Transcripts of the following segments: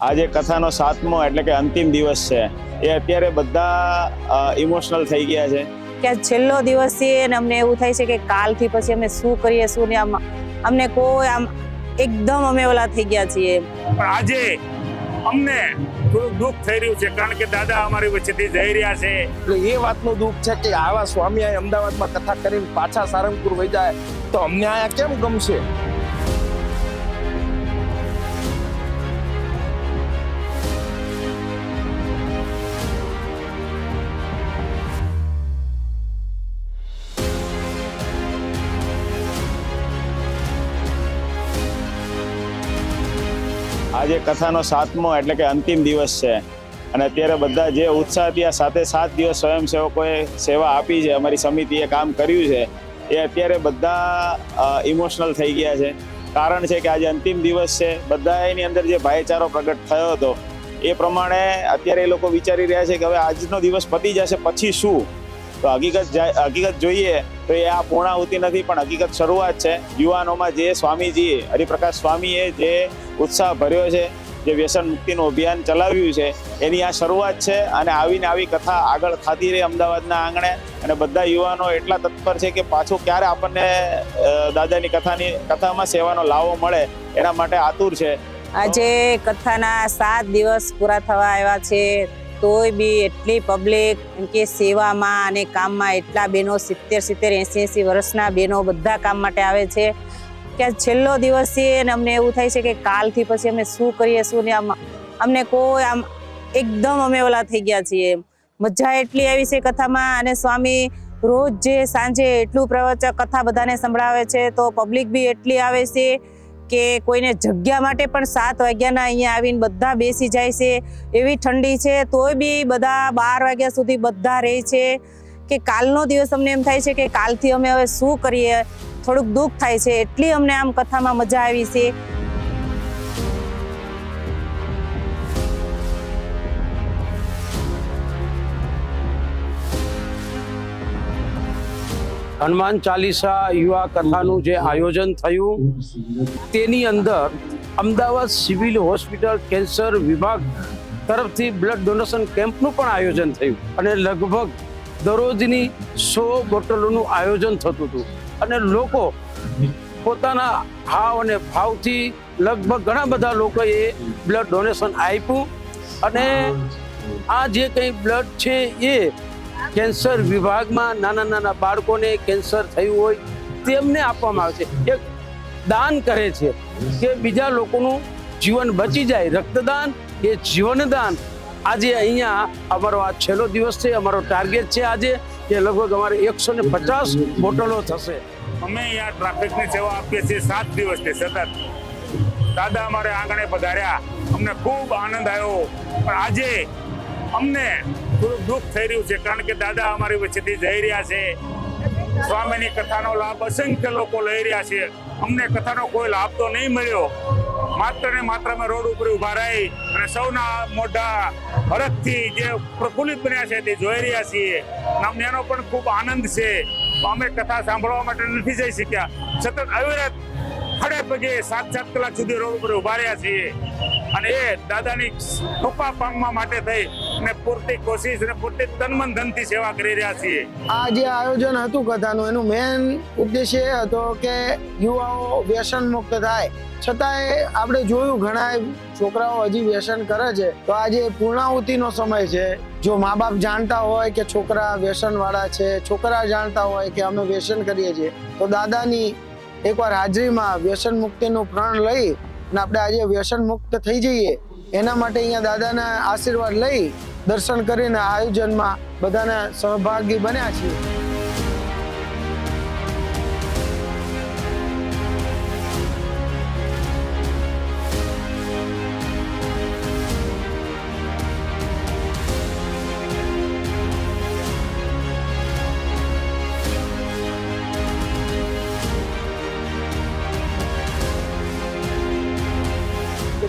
આજે કથાનો સાતમો એટલે કે અંતિમ દિવસ છે. એ અત્યારે બધા ઇમોશનલ થઈ ગયા છે. કે આ છેલ્લો દિવસ છે અને અમને એવું થાય છે કે કાલથી પછી અમે શું કરીએ શું ને આમ અમને કોઈ આમ એકદમ અમે ઓલા થઈ ગયા છીએ. પણ આજે અમને થોડું દુઃખ થઈ રહ્યું છે કારણ કે દાદા અમારી વચ્ચેથી જઈ રહ્યા છે. એટલે એ વાતનું દુઃખ છે કે આવા સ્વામી અમદાવાદમાં કથા કરીને પાછા સારંગપુર વહી જાય તો અમને અહીંયા કેમ ગમશે? આજે કથાનો સાતમો એટલે કે અંતિમ દિવસ છે. અને અત્યારે બધા જે ઉત્સાહથી આ સાથે સાત દિવસ સ્વયંસેવકોએ સેવા આપી છે, અમારી સમિતિએ કામ કર્યું છે, એ અત્યારે બધા ઇમોશનલ થઈ ગયા છે. કારણ છે કે આજે અંતિમ દિવસ છે, બધા એની અંદર જે ભાઈચારો પ્રગટ થયો હતો, એ પ્રમાણે અત્યારે એ લોકો વિચારી રહ્યા છે કે હવે આજનો દિવસ પતી જશે, પછી શું? તો હકીકત હકીકત જોઈએ તો એ આ પૂર્ણાહુતિ નથી, પણ હકીકત શરૂઆત છે. યુવાનોમાં જે સ્વામીજીએ હરિપ્રકાશ સ્વામીએ જે ઉત્સાહ ભર્યો છે, જે વ્યસન મુક્તિનું અભિયાન ચલાવ્યું છે, એની આ શરૂઆત છે અને આવીને આવી કથા આગળ થતી રહે અમદાવાદના આંગણે. અને બધા યુવાનો એટલા તત્પર છે કે પાછું ક્યારે આપણને દાદાની કથાની, કથામાં સેવાનો લાવો મળે, એના માટે આતુર છે. આજે કથાના સાત દિવસ પૂરા થવા આવ્યા છે. તોય બી એટલી પબ્લિક કે સેવામાં અને કામમાં એટલા બહેનો સિત્તેર સિત્તેર, એંસી એંસી વર્ષના બહેનો બધા કામ માટે આવે છે. કે છેલ્લો દિવસ છે અને અમને એવું થાય છે કે કાલથી પછી અમે શું કરીએ, શું ને આમ, અમને કોઈ આમ એકદમ અમે ઓલા થઈ ગયા છીએ. મજા એટલી આવી છે કથામાં અને સ્વામી રોજ જે સાંજે એટલું પ્રવચન કથા બધાને સંભળાવે છે તો પબ્લિક બી એટલી આવે છે કે કોઈને જગ્યા માટે પણ સાત વાગ્યાના અહીંયા આવીને બધા બેસી જાય છે, એવી ઠંડી છે, તોય બી બધા બાર વાગ્યા સુધી બધા રહે છે. કે કાલનો દિવસ અમને એમ થાય છે કે કાલથી અમે હવે શું કરીએ? થોડુંક દુઃખ થાય છે, એટલી અમને આમ કથામાં મજા આવી છે. હનુમાન ચાલીસા યુવા કથાનું જે આયોજન થયું, તેની અંદર અમદાવાદ સિવિલ હોસ્પિટલ કેન્સર વિભાગ તરફથી બ્લડ ડોનેશન કેમ્પનું પણ આયોજન થયું અને લગભગ દરરોજની સો બોટલોનું આયોજન થતું હતું. અને લોકો પોતાના હાવ અને ભાવથી લગભગ ઘણા બધા લોકોએ બ્લડ ડોનેશન આપ્યું અને આ જે કંઈ બ્લડ છે એ કેન્સર વિભાગમાં નાના નાના બાળકોને કેન્સર થયું હોય તેમને આપવામાં આવે છે. એક દાન કરે છે કે બીજા લોકોનું જીવન બચી જાય. રક્તદાન એ જીવનદાન. આજે અહીંયા અમારો આ છેલ્લો દિવસ છે, અમારો ટાર્ગેટ છે આજે કે લગભગ અમારે એકસો ને પચાસ બોટલો થશે. અમે અહીંયા ટ્રાફિકની સેવા આપીએ છીએ સાત દિવસથી સતત. દાદા અમારે આંગણે પધાર્યા. અમને ખૂબ આનંદ આવ્યો. પણ આજે અમને થોડુંક દુઃખ થઈ રહ્યું છે કારણ કે દાદા અમારી વચ્ચેથી જઈ રહ્યા છે. સ્વામીની કથાનો લાભ અસંખ્ય લોકો લઈ રહ્યા છે. અમને કથાનો કોઈ લાભ તો નહીં મળ્યો. માત્ર ને માત્ર અમે રોડ ઉપર ઊભા રહી અને સૌના મોઢા હરખથી જે પ્રફુલ્લિત બન્યા છે તે જોઈ રહ્યા છીએ. અમને એનો પણ ખૂબ આનંદ છે. અમે કથા સાંભળવા માટે નથી જઈ શક્યા. સતત અવિરત ખડે પગે સાત સાત કલાક સુધી રોડ ઉપર ઊભા રહ્યા છીએ. અને એ દાદાની કૃપા પામવા માટે થઈ. અને પૂરતી કોશિશ અને પૂરતી તનમન ધનથી સેવા કરી રહ્યા છીએ. આ જે આયોજન હતું કથાનું, એનું મેન ઉદ્દેશ્ય એ હતો કે યુવાઓ વ્યસન મુક્ત થાય. છતાંય આપણે જોયું ઘણા છોકરાઓ હજી વ્યસન કરે છે. તો આજે પૂર્ણાહુતિનો સમય છે, જો મા બાપ જાણતા હોય કે છોકરા વ્યસન વાળા છે, છોકરા જાણતા હોય કે અમે વ્યસન કરીએ છીએ, તો દાદાની એકવાર હાજરીમાં વ્યસન મુક્તિનું પ્રણ લઈ અને આપણે આજે વ્યસન મુક્ત થઈ જઈએ. એના માટે અહીંયા દાદાના આશીર્વાદ લઈ દર્શન કરીને આયોજનમાં બધાને સહભાગી બન્યા છીએ.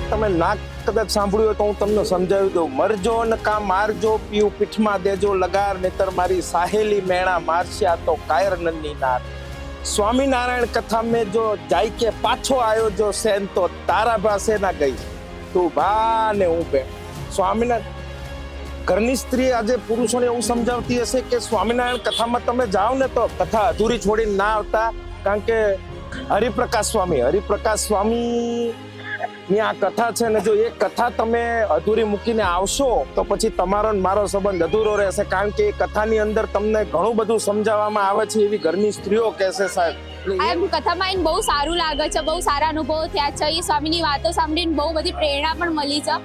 તમે નાક કદાચ સાંભળ્યું હોય તો હું તમને સમજાવી દઉં. મરજો ને કા મારજો, પીવું પીઠમાં દેજો, લગાર નેતર મારી સાહેલી મેણા મારશ્યા તો કાયર નન્ની નાર. સ્વામિનારાયણ કથા મેં જો જાય કે પાછો આવ્યો, જો સેન તો તારા પાસે ના ગઈ. તું ભા ને હું બે સ્વામિનારાયણ, ઘરની સ્ત્રી આજે પુરુષોને એવું સમજાવતી હશે કે સ્વામિનારાયણ કથામાં તમે જાઓ ને તો કથા અધૂરી છોડીને ના આવતા. કારણ કે હરિપ્રકાશ સ્વામી હરિપ્રકાશ સ્વામી ની આ કથા છે ને જો એ કથા તમે અધૂરી મૂકીને આવશો, તો પછી તમારો મારો સંબંધ અધૂરો રહેશે. કારણ કે એ કથાની અંદર તમને ઘણું બધું સમજાવવામાં આવે છે એવી ઘરની સ્ત્રીઓ કહેશે સાહેબ. એમ કથામાં એને બહુ સારું લાગે છે, બહુ સારા અનુભવો થયા છે. એ સ્વામીની વાતો સાંભળીને બહુ બધી પ્રેરણા પણ મળી છે.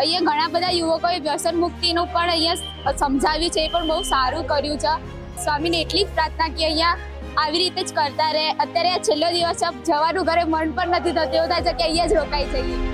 અહીંયા ઘણા બધા યુવકોએ વ્યસન મુક્તિનું પણ અહીંયા સમજાવ્યું છે, એ પણ બહુ સારું કર્યું છે. સ્વામીને એટલી જ પ્રાર્થના કે અહીંયા આવી રીતે જ કરતા રહે. અત્યારે આ છેલ્લો દિવસ જવાનું ઘરે મન પણ નથી થતું. એવું થાય છે કે અહીંયા જ રોકાઈ જઈએ.